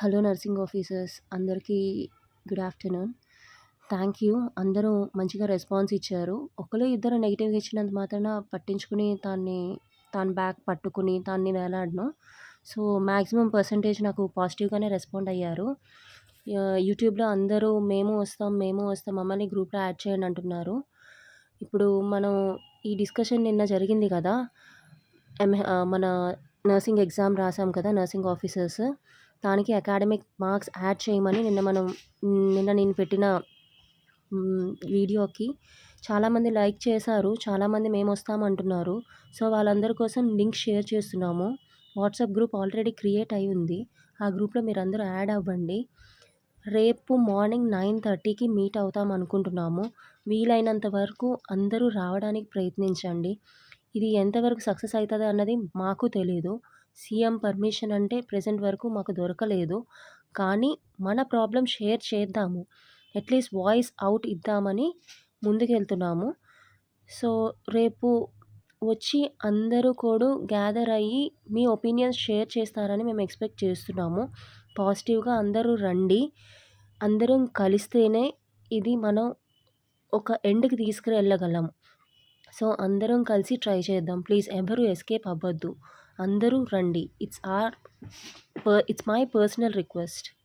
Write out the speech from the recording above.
Hello nursing officers అందరికీ good afternoon. Thank you. అందరూ మంచిగా రెస్పాన్స్ ఇచ్చారు. ఒకరు ఇద్దరు నెగిటివ్గా ఇచ్చినంత మాత్రాన పట్టించుకుని దాన్ని తాను బ్యాక్ పట్టుకుని దాన్ని వేలాడను. సో మ్యాక్సిమం పర్సంటేజ్ నాకు పాజిటివ్గానే రెస్పాండ్ అయ్యారు. యూట్యూబ్లో అందరూ మేము వస్తాం మేము వస్తాం మమ్మల్ని గ్రూప్లో యాడ్ చేయండి అంటున్నారు. ఇప్పుడు మనం ఈ డిస్కషన్ నిన్న జరిగింది కదా మన నర్సింగ్ ఎగ్జామ్ రాసాం కదా నర్సింగ్ ఆఫీసర్స్. దానికి అకాడమిక్ మార్క్స్ యాడ్ చేయమని నిన్న మనం నిన్న నేను పెట్టిన వీడియోకి చాలామంది లైక్ చేశారు చాలామంది మేము వస్తామంటున్నారు. సో వాళ్ళందరి కోసం లింక్ షేర్ చేస్తున్నాము. వాట్సాప్ గ్రూప్ ఆల్రెడీ క్రియేట్ అయి ఉంది. ఆ గ్రూప్లో మీరందరూ యాడ్ అవ్వండి. రేపు మార్నింగ్ నైన్ థర్టీకి మీట్ అవుతాం అనుకుంటున్నాము. వీలైనంత వరకు అందరూ రావడానికి ప్రయత్నించండి. ఇది ఎంతవరకు సక్సెస్ అవుతుంది అన్నది మాకు తెలీదు. సీఎం పర్మిషన్ అంటే ప్రజెంట్ వరకు మాకు దొరకలేదు. కానీ మన ప్రాబ్లం షేర్ చేద్దాము. అట్లీస్ట్ వాయిస్ అవుట్ ఇద్దామని ముందుకెళ్తున్నాము. సో రేపు వచ్చి అందరూ కూడా గ్యాదర్ అయ్యి మీ ఒపీనియన్స్ షేర్ చేస్తారని మేము ఎక్స్పెక్ట్ చేస్తున్నాము. పాజిటివ్గా అందరూ రండి. అందరం కలిస్తేనే ఇది మనం ఒక ఎండ్కి తీసుకుని వెళ్ళగలం సో అందరం కలిసి ట్రై చేద్దాం. ప్లీజ్ ఎవరు ఎస్కేప్ అవ్వద్దు. అందరూ రండి. It's or it's my personal request.